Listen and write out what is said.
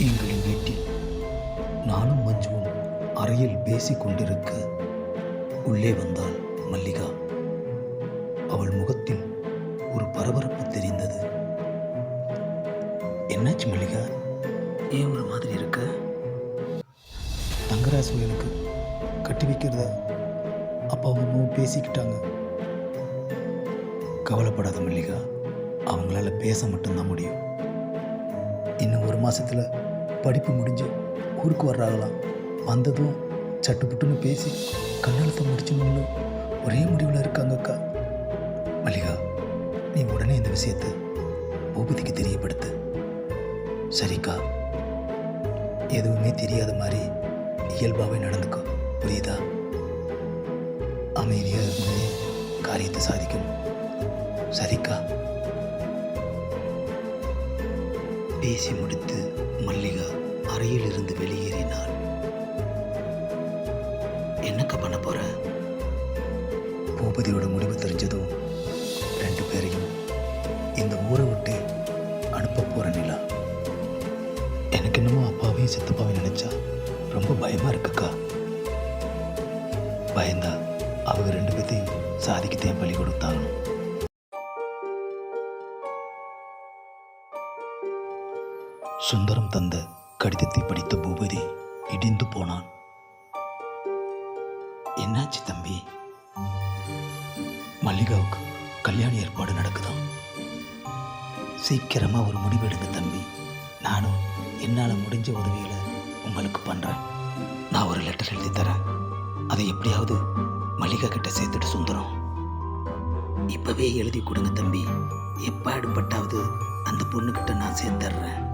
எங்களின் வீட்டில் நானும் மஞ்சுவும் அறையில் பேசிக் கொண்டிருக்க உள்ளே வந்தாள் மல்லிகா. அவள் முகத்தில் ஒரு பரபரப்பு தெரிந்தது. என்னாச்சு மல்லிகா? ஏன் ஒரு மாதிரி இருக்க? தங்கராசு எனக்கு கட்டி வைக்கிறதா? அப்பாவும் அம்மாவும் பேசிக்கிட்டாங்க. கவலைப்படாத மல்லிகா அவங்களால பேச மட்டும்தான் முடியும். இன்னும் ஒரு மாசத்துல படிப்பு முடிஞ்சு ஊருக்கு வர்றாங்களாம் வந்ததும் சட்டுப்புட்டுன்னு பேசி கண்ணெழுத்த முடிச்சணும்னு ஒரே முடிவில் இருக்காங்க அக்கா மல்லிகா நீ உடனே இந்த விஷயத்தை பூபதிக்கு தெரியப்படுத்து. சரிக்கா. எதுவுமே தெரியாத மாதிரி இயல்பாகவே நடந்துக்கோ. புரியுதா? அமைதியாக இருந்து காரியத்தை சாதிக்கணும். சரிக்கா. பேசி முடித்து என்னக்கா பண்ண போற? பூபதியோட முடிவு தெரிஞ்சதும் ரெண்டு பேரையும் இந்த ஊரை விட்டு அனுப்ப போற நிலா. எனக்கு என்னமோ அப்பாவையும் சித்தப்பாவையும் நினைச்சா ரொம்ப பயமா இருக்குக்கா. பயந்தா அவங்க ரெண்டு பேர்த்தையும் சாதிக்கத்தையும் பள்ளி கொடுத்தாகணும். சுந்தரம் தந்த கடிதத்தை படித்த பூபதி இடிந்து போனான். என்னாச்சு தம்பி? மல்லிகாவுக்கு கல்யாண ஏற்பாடு நடக்குதாம் சீக்கிரமா ஒரு முடிவெடுங்க தம்பி. நானும் என்னால் முடிஞ்ச உதவிகளை உங்களுக்கு பண்ணுறேன் நான் ஒரு லெட்டர் எழுதி தரேன். அதை எப்படியாவது மல்லிகா கிட்ட சேர்த்துட்டு சுந்தரம். இப்பவே எழுதி கொடுங்க தம்பி. எப்பாடுபட்டாவது அந்த பொண்ணுக்கிட்ட நான் சேர்த்துட்றேன்